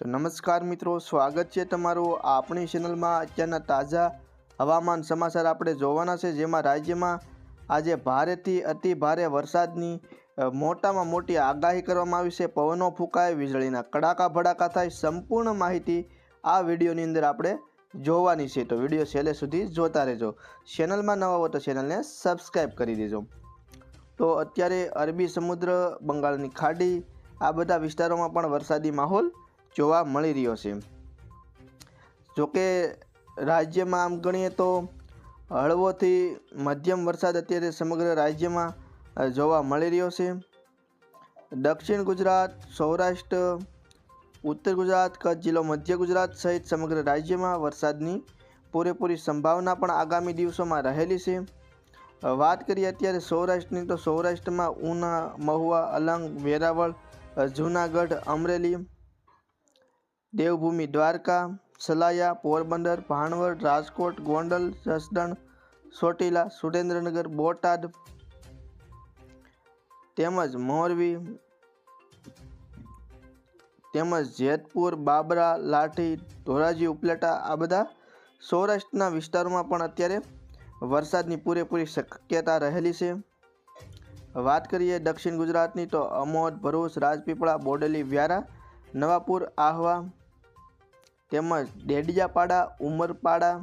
તો નમસ્કાર મિત્રો, સ્વાગત છે તમારું આપણી ચેનલમાં અત્યારના તાજા હવામાન સમાચાર આપણે જોવાના છે, જેમાં રાજ્યમાં આજે ભારેથી અતિ ભારે વરસાદની મોટામાં મોટી આગાહી કરવામાં આવી છે. પવનો ફૂંકાય, વીજળીના કડાકા ભડાકા થાય, સંપૂર્ણ માહિતી આ વિડીયોની અંદર આપણે જોવાની છે. તો વીડિયો છેલ્લે સુધી જોતા રહેજો. ચેનલમાં નવા હો તો ચેનલને સબસ્ક્રાઈબ કરી દેજો. તો અત્યારે અરબી સમુદ્ર, બંગાળની ખાડી, આ બધા વિસ્તારોમાં પણ વરસાદી માહોલ જોવા મળી રહ્યો છે. જોકે રાજ્યમાં આમ ગણીએ તો હળવોથી મધ્યમ વરસાદ અત્યારે સમગ્ર રાજ્યમાં જોવા મળી રહ્યો છે. દક્ષિણ ગુજરાત, સૌરાષ્ટ્ર, ઉત્તર ગુજરાત, કચ્છ જિલ્લો, મધ્ય ગુજરાત સહિત સમગ્ર રાજ્યમાં વરસાદની પૂરેપૂરી સંભાવના પણ આગામી દિવસોમાં રહેલી છે. વાત કરીએ અત્યારે સૌરાષ્ટ્રની તો સૌરાષ્ટ્રમાં ઉના, મહુવા, અલંગ, વેરાવળ જૂનાગઢ, અમરેલી દેવભૂમિ, દ્વારકા, સલાયા, પોરબંદર, ભાણવડ, રાજકોટ, ગોંડલ, જસદણ સોટીલા સુરેન્દ્રનગર, બોટાદ તેમજ મોરબી, તેમજ જેતપુર, બાબરા, લાઠી, ધોરાજી, ઉપલેટા આ બધા સૌરાષ્ટ્રના વિસ્તારોમાં પણ અત્યારે વરસાદની પૂરેપૂરી શક્યતા રહેલી છે. વાત કરીએ દક્ષિણ ગુજરાતની તો અમોદ, ભરૂચ, રાજપીપળા, બોડેલી, વ્યારા, નવાપુર, આહવા તેમજ ડેડિયાપાડા, ઉમરપાડા,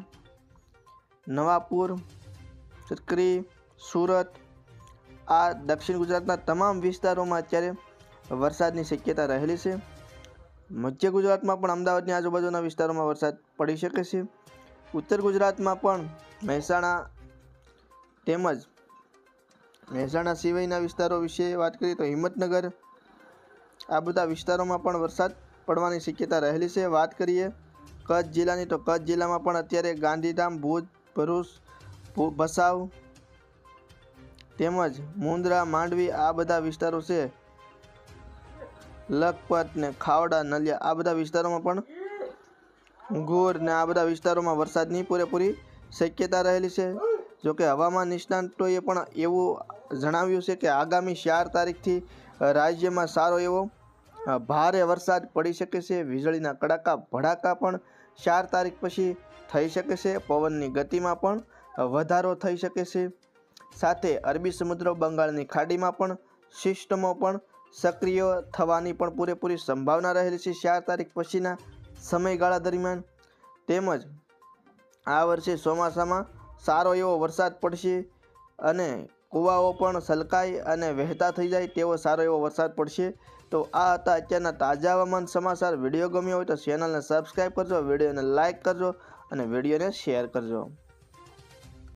નવાપુર ચકરી સુરત આ દક્ષિણ ગુજરાતના તમામ વિસ્તારોમાં અત્યારે વરસાદની શક્યતા રહેલી છે. મધ્ય ગુજરાતમાં પણ અમદાવાદની આજુબાજુના વિસ્તારોમાં વરસાદ પડી શકે છે. ઉત્તર ગુજરાતમાં પણ મહેસાણા તેમજ મહેસાણા સિવાયના વિસ્તારો વિશે વાત કરીએ તો હિંમતનગર આ બધા વિસ્તારોમાં પણ વરસાદ પડવાની શક્યતા રહેલી છે. વાત કરીએ કચ્છ જિલ્લાની, તો કચ્છ જિલ્લામાં પણ અત્યારે ગાંધીધામ, ભુજ, ભરૂચ ભસાવ તેમજ મુંદ્રા, માંડવી આ બધા વિસ્તારો છે. લખપત ને ખાવડા, નલિયા આ બધા વિસ્તારોમાં પણ ઘોર ને આ બધા વિસ્તારોમાં વરસાદની પૂરેપૂરી શક્યતા રહેલી છે. જોકે હવામાન નિષ્ણાંતોએ પણ એવું જણાવ્યું છે કે આગામી ચાર તારીખથી રાજ્યમાં સારો એવો ભારે વરસાદ પડી શકે છે. વીજળીના કડાકા, ભડાકા પણ ચાર તારીખ પછી થઈ શકે છે. પવનની ગતિમાં પણ વધારો થઈ શકે છે. સાથે અરબી સમુદ્ર, બંગાળની ખાડીમાં પણ સિસ્ટમો પણ સક્રિય થવાની પણ પૂરેપૂરી સંભાવના રહેલી છે. ચાર તારીખ પછીના સમયગાળા દરમિયાન તેમજ આ વર્ષે ચોમાસામાં સારો એવો વરસાદ પડશે અને કૂવાઓ પણ સલકાય અને વહેતા થઈ જાય તેવો સારો એવો વરસાદ પડશે. તો આ હતા અત્યારના તાજા હવામાન સમાચાર. વીડિયો ગમ્યો હોય તો ચેનલને સબસ્ક્રાઈબ કરજો, વિડીયોને લાઇક કરજો અને વિડીયોને શેર કરજો.